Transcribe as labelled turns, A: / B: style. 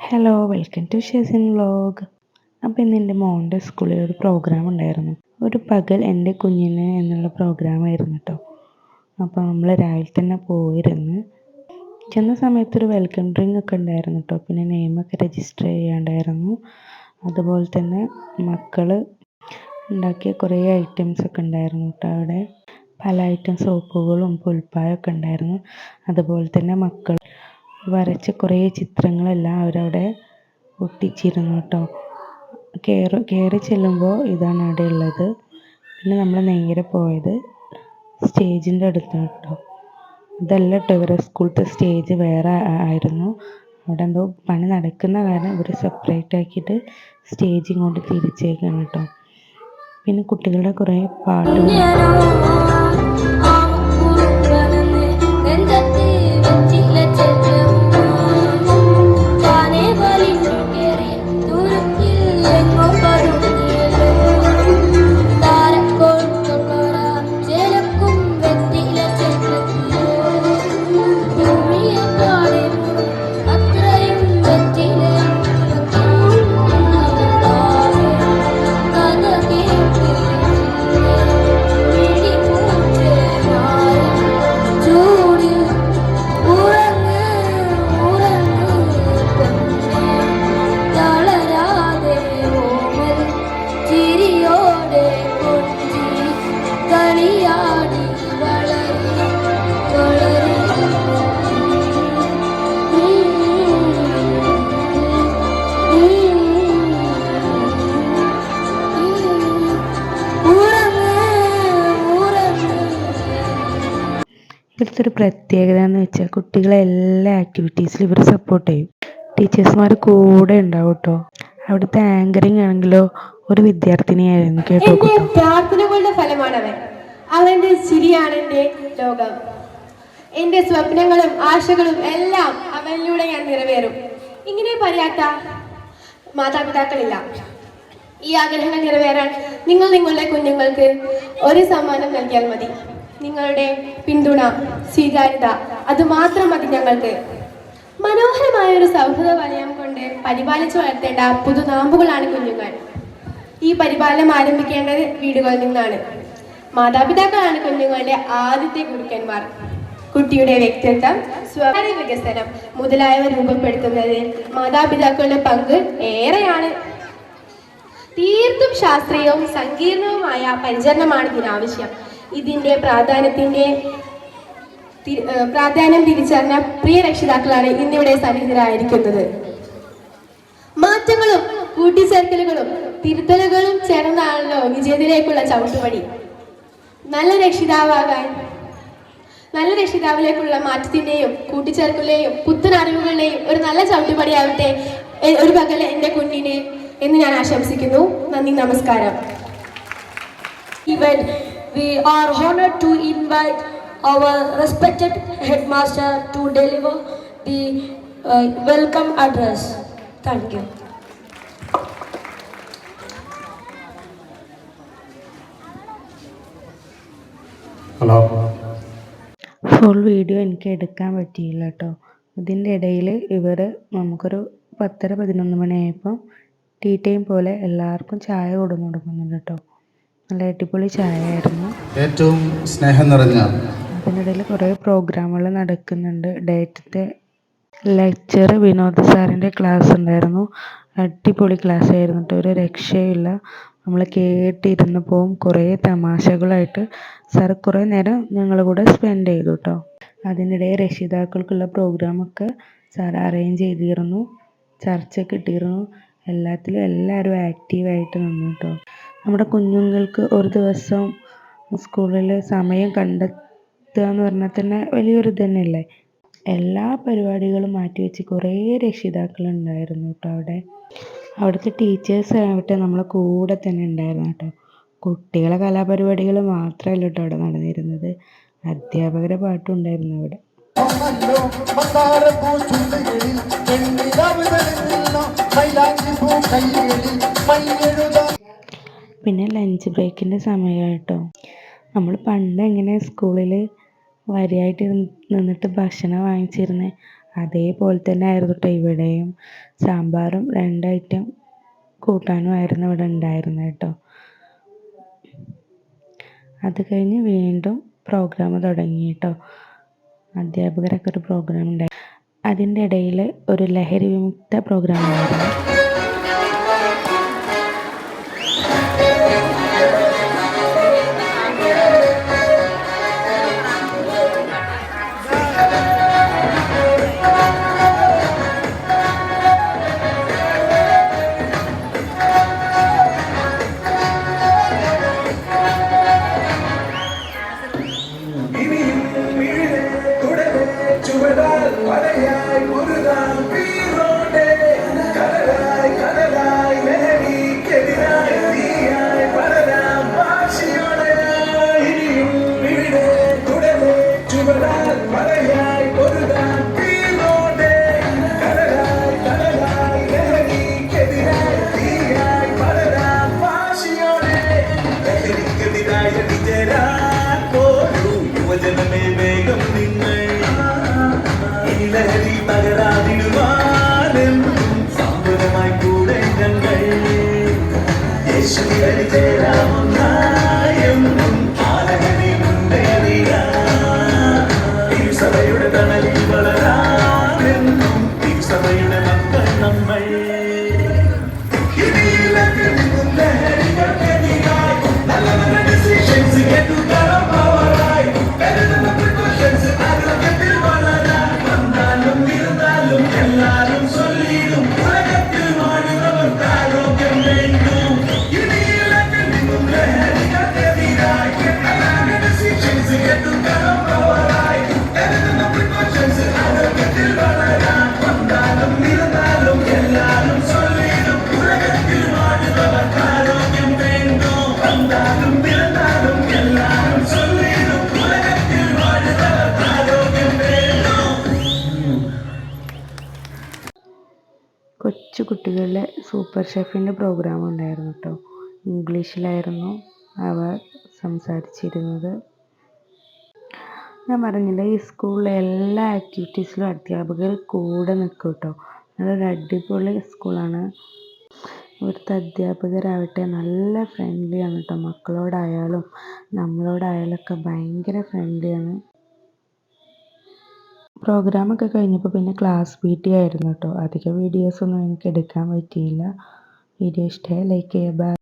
A: Hello welcome to Shezin vlog അപ്പോൾ ഇന്ന് എന്റെ മോന്റെ സ്കൂളിൽ ഒരു പ്രോഗ്രാം ഉണ്ടായിരുന്നു. ഒരു പകൽ എന്റെ കുഞ്ഞിന് എന്നുള്ള പ്രോഗ്രാമായിരുന്നു കേട്ടോ അപ്പോൾ നമ്മൾ രാവിലെ തന്നെ പോയിരുന്ന്. ചെന്ന സമയത്ത് ഒരു വെൽക്കം ഡ്രിങ്ക് ഒക്കെ ഉണ്ടായിരുന്നു കേട്ടോ പിന്നെ നെയിമൊക്കെ രജിസ്റ്റർ ചെയ്യാണ്ടായിരുന്നു. അതുപോലെ തന്നെ മക്കൾ ഉണ്ടാക്കിയ കുറേ ഐറ്റംസ് ഒക്കെ ഉണ്ടായിരുന്നു കേട്ടോ അവിടെ. പല ഐറ്റം സോപ്പുകളും പുൽപ്പായൊക്കെ ഉണ്ടായിരുന്നു. അതുപോലെ തന്നെ മക്കൾ വരച്ച കുറേ ചിത്രങ്ങളെല്ലാം അവരവിടെ ഒട്ടിച്ചിരുന്നു കേട്ടോ. കയറി കയറി ചെല്ലുമ്പോൾ ഇതാണ് അവിടെ ഉള്ളത്. പിന്നെ നമ്മൾ നേരെ പോയത് സ്റ്റേജിന്റെ അടുത്താണ് കേട്ടോ. ഇതല്ല കേട്ടോ ഇവരെ സ്കൂളത്തെ സ്റ്റേജ് വേറെ ആയിരുന്നു. അവിടെ എന്തോ പണി നടക്കുന്ന കാരണം ഇവർ സെപ്പറേറ്റ് ആക്കിയിട്ട് സ്റ്റേജ് ഇങ്ങോട്ട് തിരിച്ചേക്കാണ് കേട്ടോ. പിന്നെ കുട്ടികളുടെ കുറേ പാട്ടുകൾ. ഇവിടുത്തെ ഒരു പ്രത്യേകത എന്ന് വെച്ചാൽ കുട്ടികളെ എല്ലാ ആക്ടിവിറ്റീസിലും ഇവർ സപ്പോർട്ട് ചെയ്യും. ടീച്ചേഴ്സ്മാർ കൂടെ ഉണ്ടാവും കേട്ടോ അവിടുത്തെ ആങ്കറിങ് ആണെങ്കിലോ ഒരു വിദ്യാർത്ഥിനിയായിരുന്നു കേട്ടോ.
B: പ്രാർത്ഥനകളുടെ ഫലമാണവൻ. അവന്റെ ചിരിയാണ് എന്റെ ലോകം. എന്റെ സ്വപ്നങ്ങളും ആശകളും എല്ലാം അവനിലൂടെ ഞാൻ നിറവേറും. ഇങ്ങനെ പറയാത്ത മാതാപിതാക്കളില്ല. ഈ ആഗ്രഹങ്ങൾ നിറവേറാൻ നിങ്ങൾ നിങ്ങളുടെ കുഞ്ഞുങ്ങൾക്ക് ഒരു സമ്മാനം നൽകിയാൽ മതി. നിങ്ങളുടെ പിന്തുണ സ്വീകാര്യത അത് മാത്രം മതി ഞങ്ങൾക്ക്. മനോഹരമായ ഒരു സൗഹൃദ വലയം കൊണ്ട് പരിപാലിച്ചു വളർത്തേണ്ട പുതുനാമ്പുകളാണ് കുഞ്ഞുങ്ങൾ. ഈ പരിപാലനം ആരംഭിക്കേണ്ടത് വീടുകളിൽ നിന്നാണ്. മാതാപിതാക്കളാണ് കുഞ്ഞുങ്ങളുടെ ആദ്യത്തെ ഗുരുക്കന്മാർ. കുട്ടിയുടെ വ്യക്തിത്വം സ്വകാര്യ വികസനം മുതലായവ രൂപപ്പെടുത്തുന്നതിൽ മാതാപിതാക്കളുടെ പങ്ക് ഏറെയാണ്. തീർത്തും ശാസ്ത്രീയവും സങ്കീർണവുമായ പരിചരണമാണ് ഇതിനാവശ്യം. തി- ഏഹ് പ്രാധാന്യം തിരിച്ചറിഞ്ഞ പ്രിയ രക്ഷിതാക്കളാണ് ഇന്നിവിടെ സന്നിഹിതരായിരിക്കുന്നത്. മാറ്റങ്ങളും കൂട്ടിച്ചേർക്കലുകളും തിരുത്തലുകളും ചേർന്നാണല്ലോ വിജയത്തിലേക്കുള്ള ചവിട്ടുപടി. നല്ല രക്ഷിതാവാകാൻ നല്ല രക്ഷിതാവിലേക്കുള്ള മാറ്റത്തിന്റെയും കൂട്ടിച്ചേർക്കലിന്റെയും പുത്തൻ അറിവുകളുടെയും ഒരു നല്ല ചവിട്ടുപടിയാവട്ടെ ഒരു പകൽ എന്റെ കുഞ്ഞിനെ എന്ന് ഞാൻ ആശംസിക്കുന്നു. നന്ദി നമസ്കാരം.
C: event, we are honored to invite our respected headmaster to deliver the uh, welcome address. Thank you.
D: Hello
A: full video എനിക്ക് എടുക്കാൻ പറ്റിയില്ല കേട്ടോ ഇതിന്റെ ഇടയിൽ ഇവർ നമുക്കൊരു പത്തര പതിനൊന്ന് മണിയായപ്പോൾ ടീ ടൈം പോലെ എല്ലാവർക്കും ചായ കൊടുന്നു കൊടുക്കുന്നുണ്ട് കേട്ടോ നല്ല അടിപൊളി ചായ ആയിരുന്നു
D: ഏറ്റവും സ്നേഹം നിറഞ്ഞ
A: അതിനിടയിൽ കുറേ പ്രോഗ്രാമുകൾ നടക്കുന്നുണ്ട്. ഡേറ്റത്തെ ലെക്ചർ വിനോദ് സാറിന്റെ ക്ലാസ് ഉണ്ടായിരുന്നു. അടിപൊളി ക്ലാസ് ആയിരുന്നു കേട്ടോ. ഒരു രക്ഷയില്ല നമ്മൾ കേട്ടിരുന്ന് പോവും കുറേ തമാശകളായിട്ട് സാർ കുറേ നേരം ഞങ്ങളുടെ കൂടെ സ്പെൻഡ് ചെയ്തു കേട്ടോ. അതിനിടെ രക്ഷിതാക്കൾക്കുള്ള പ്രോഗ്രാമൊക്കെ സാർ അറേഞ്ച് ചെയ്തിരുന്നു. ചർച്ച കിട്ടിയിരുന്നു എല്ലാത്തിലും എല്ലാവരും ആക്റ്റീവായിട്ട് നിന്നു കേട്ടോ. നമ്മുടെ കുഞ്ഞുങ്ങൾക്ക് ഒരു ദിവസം സ്കൂളിൽ സമയം കണ്ടെത്തുക എന്ന് പറഞ്ഞാൽ തന്നെ വലിയൊരു തന്നെയല്ലേ എല്ലാ പരിപാടികളും മാറ്റി മാറ്റിവെച്ച് കുറേ രക്ഷിതാക്കളുണ്ടായിരുന്നു കേട്ടോ അവിടെ. അവിടുത്തെ ടീച്ചേഴ്സ് ആവട്ടെ നമ്മളെ കൂടെ തന്നെ ഉണ്ടായിരുന്നു കേട്ടോ. കുട്ടികളെ കലാപരിപാടികൾ മാത്രമല്ല കേട്ടോ അവിടെ നടന്നിരുന്നത്. അധ്യാപകരെ പാട്ടും ഉണ്ടായിരുന്നു അവിടെ. പിന്നെ ലഞ്ച് ബ്രേക്കിന്റെ സമയം കേട്ടോ നമ്മൾ പണ്ട് എങ്ങനെ സ്കൂളിൽ വരിയായിട്ട് നിന്നിട്ട് ഭക്ഷണം വാങ്ങിച്ചിരുന്നത് അതേപോലെ തന്നെ ആയിരുന്നു കേട്ടോ ഇവിടെയും. സാമ്പാറും രണ്ട് ഐറ്റം കൂട്ടാനും ആയിരുന്നു ഇവിടെ ഉണ്ടായിരുന്നത് കേട്ടോ അത് കഴിഞ്ഞ് വീണ്ടും പ്രോഗ്രാം തുടങ്ങി കേട്ടോ അധ്യാപകരൊക്കെ ഒരു പ്രോഗ്രാം ഉണ്ടായി. അതിന്റെ ഇടയിൽ ഒരു ലഹരി വിമുക്ത പ്രോഗ്രാം ഉണ്ടായിരുന്നു.
E: യുവജനമേ
A: super ഷെഫിന്റെ പ്രോഗ്രാം ഉണ്ടായിരുന്നു കേട്ടോ ഇംഗ്ലീഷിലായിരുന്നു അവർ സംസാരിച്ചിരുന്നത്. ഞാൻ പറഞ്ഞില്ല ഈ സ്കൂളിലെ എല്ലാ ആക്ടിവിറ്റീസിലും അധ്യാപകർ കൂടെ നിൽക്കും കേട്ടോ നല്ലൊരു അടിപൊളി സ്കൂളാണ് ഇവിടുത്തെ അധ്യാപകരാവട്ടെ നല്ല ഫ്രണ്ട്ലിയാണ് കേട്ടോ മക്കളോടായാലും നമ്മളോടായാലും ഒക്കെ ഭയങ്കര ഫ്രണ്ട്ലിയാണ് പ്രോഗ്രാമൊക്കെ കഴിഞ്ഞപ്പോൾ പിന്നെ ക്ലാസ് പി ടി ആയിരുന്നു കേട്ടോ അധികം വീഡിയോസൊന്നും എനിക്ക് എടുക്കാൻ പറ്റിയില്ല. വീഡിയോ ഇഷ്ടമായി ലൈക്ക് ചെയ്യുക.